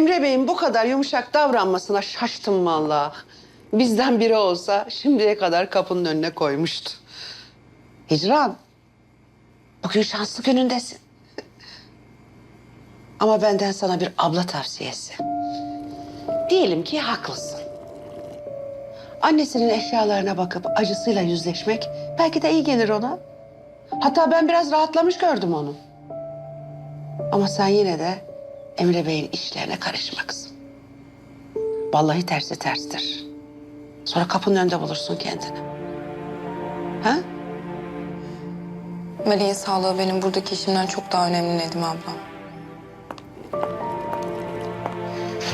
Emre Bey'in bu kadar yumuşak davranmasına şaştım vallahi. Bizden biri olsa şimdiye kadar kapının önüne koymuştu. Hicran, bugün şanslı günündesin. Ama benden sana bir abla tavsiyesi. Diyelim ki haklısın. Annesinin eşyalarına bakıp acısıyla yüzleşmek belki de iyi gelir ona. Hatta ben biraz rahatlamış gördüm onu. Ama sen yine de Emre Bey'in işlerine karışma kızım. Vallahi tersi terstir. Sonra kapının önünde bulursun kendini. Ha? Meleğin sağlığı benim buradaki işimden çok daha önemli Nedim abla.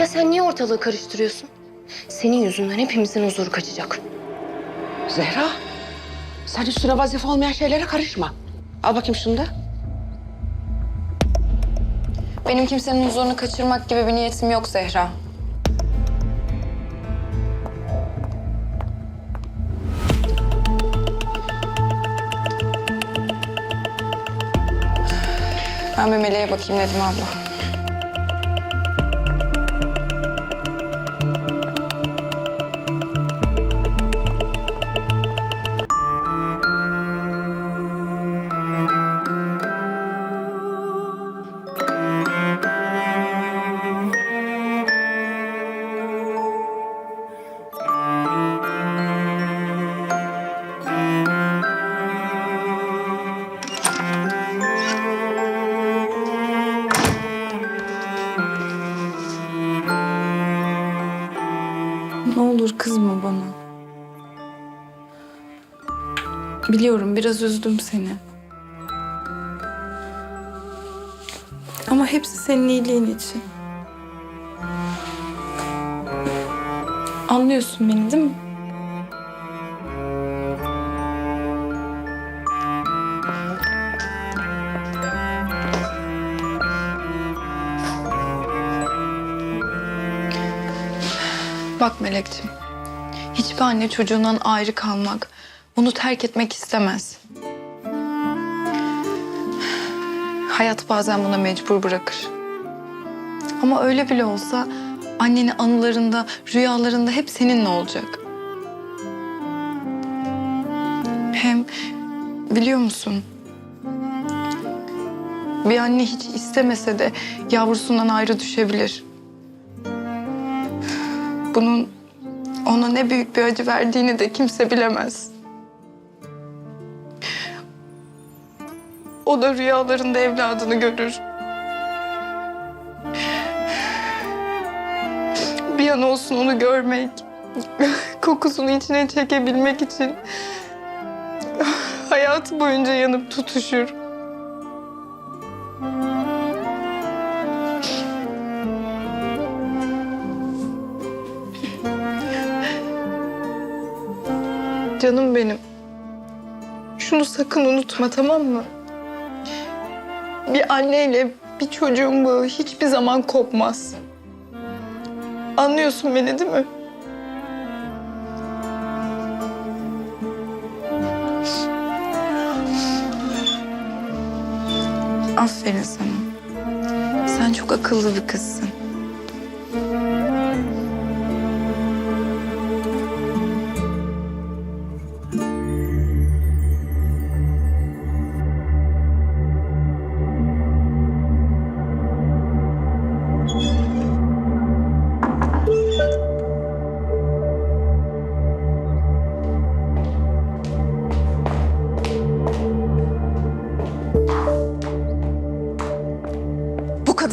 Ya sen niye ortalığı karıştırıyorsun? Senin yüzünden hepimizin huzuru kaçacak. Zehra, sen üstüne vazife olmayan şeylere karışma. Al bakayım şunu da. Benim kimsenin huzurunu kaçırmak gibi bir niyetim yok Zehra. Ben bir meleğe bakayım Nedim abla. Kızma bana. Biliyorum biraz üzdüm seni. Ama hepsi senin iyiliğin için. Anlıyorsun beni değil mi? Bak Melekciğim, hiçbir anne çocuğundan ayrı kalmak, onu terk etmek istemez. Hayat bazen buna mecbur bırakır. Ama öyle bile olsa anneni anılarında, rüyalarında hep seninle olacak. Hem biliyor musun? Bir anne hiç istemese de yavrusundan ayrı düşebilir. Bunun ona ne büyük bir acı verdiğini de kimse bilemez. O da rüyalarında evladını görür. Bir an olsun onu görmek, kokusunu içine çekebilmek için hayatı boyunca yanıp tutuşur. Canım benim. Şunu sakın unutma tamam mı? Bir anneyle bir çocuğun bağı hiçbir zaman kopmaz. Anlıyorsun beni değil mi? Aferin sana. Sen çok akıllı bir kızsın.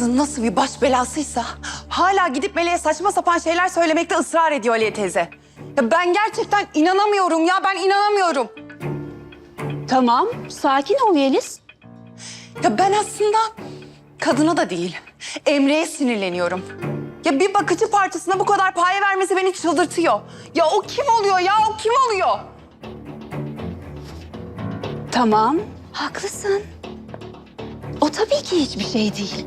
Kadın nasıl bir baş belasıysa hala gidip Meleğe saçma sapan şeyler söylemekte ısrar ediyor Aliye teyze. Ya ben gerçekten inanamıyorum ya ben inanamıyorum. Tamam, sakin ol Yeliz. Ya ben aslında kadına da değil Emre'ye sinirleniyorum. Ya bir bakıcı parçasına bu kadar paye vermesi beni çıldırtıyor. Ya o kim oluyor ya o kim oluyor? Tamam, haklısın. O tabii ki hiçbir şey değil.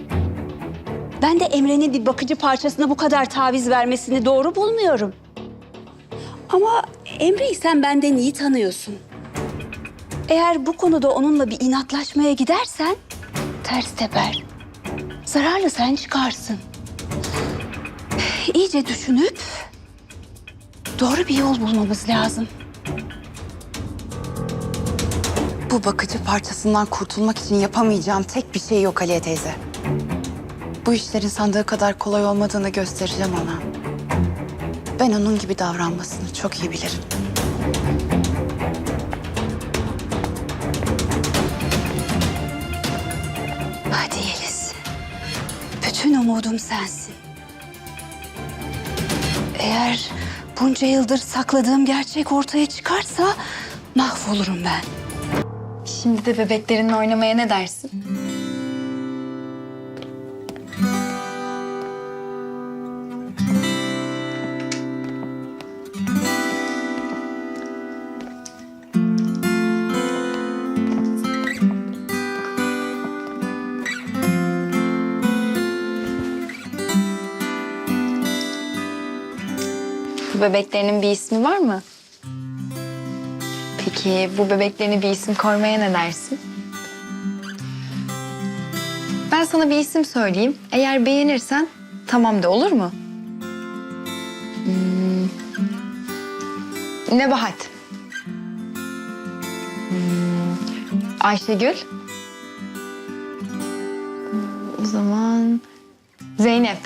Ben de Emre'nin bir bakıcı parçasına bu kadar taviz vermesini doğru bulmuyorum. Ama Emre'yi sen benden iyi tanıyorsun. Eğer bu konuda onunla bir inatlaşmaya gidersen ters teper. Zararlı sen çıkarsın. iyice düşünüp doğru bir yol bulmamız lazım. Bu bakıcı parçasından kurtulmak için yapamayacağım tek bir şey yok Aliye teyze. Bu işlerin sandığı kadar kolay olmadığını göstereceğim ona. Ben onun gibi davranmasını çok iyi bilirim. Hadi Yeliz. Bütün umudum sensin. Eğer bunca yıldır sakladığım gerçek ortaya çıkarsa mahvolurum ben. Şimdi de bebeklerinle oynamaya ne dersin? Bu bebeklerinin bir ismi var mı? Peki bu bebeklerine bir isim koymaya ne dersin? Ben sana bir isim söyleyeyim. Eğer beğenirsen tamam de olur mu? Hmm. Nebahat. Hmm. Ayşegül. Hmm, O zaman Zeynep.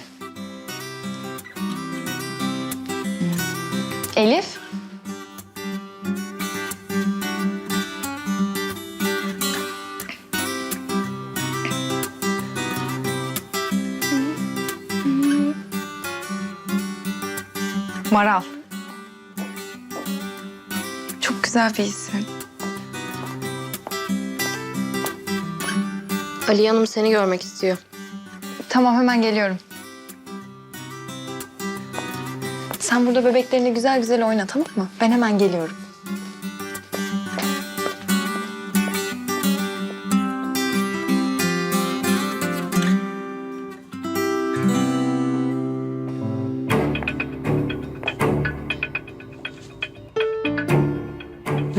Maral. Çok güzel bir isim. Ali Hanım seni görmek istiyor. Tamam hemen geliyorum. Sen burada bebeklerini güzel güzel oyna tamam mı? Ben hemen geliyorum.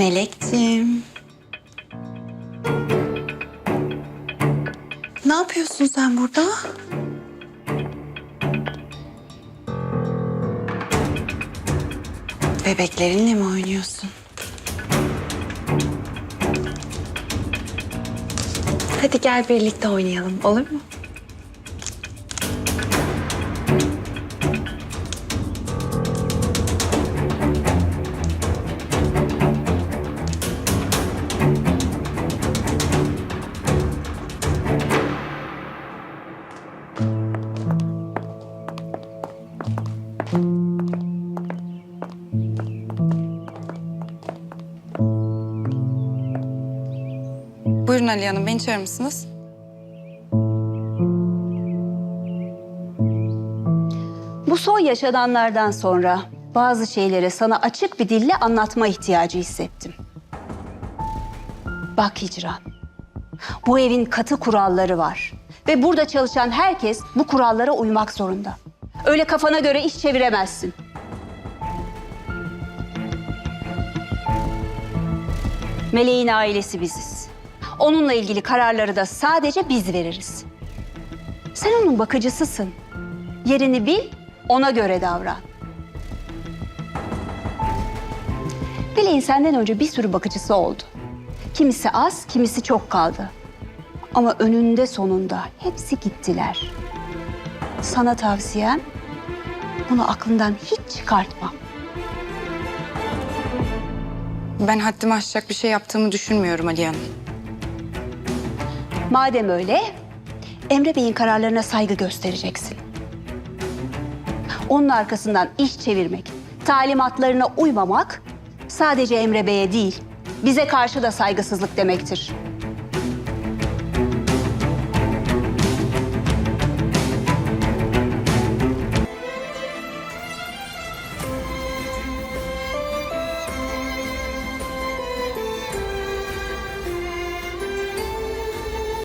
Melekciğim. Ne yapıyorsun sen burada? Bebeklerinle mi oynuyorsun? Hadi gel birlikte oynayalım, olur mu? Buyurun Ali Hanım, beni çağırır mısınız? Bu son yaşananlardan sonra bazı şeyleri sana açık bir dille anlatma ihtiyacı hissettim. Bak Hicran, bu evin katı kuralları var. Ve burada çalışan herkes bu kurallara uymak zorunda. Öyle kafana göre iş çeviremezsin. Meleğin ailesi biziz. Onunla ilgili kararları da sadece biz veririz. Sen onun bakıcısısın. Yerini bil, ona göre davran. Dileğin senden önce bir sürü bakıcısı oldu. Kimisi az, kimisi çok kaldı. Ama önünde sonunda hepsi gittiler. Sana tavsiyem bunu aklından hiç çıkartma. Ben haddimi aşacak bir şey yaptığımı düşünmüyorum Ali Hanım. Madem öyle, Emre Bey'in kararlarına saygı göstereceksin. Onun arkasından iş çevirmek, talimatlarına uymamak sadece Emre Bey'e değil, bize karşı da saygısızlık demektir.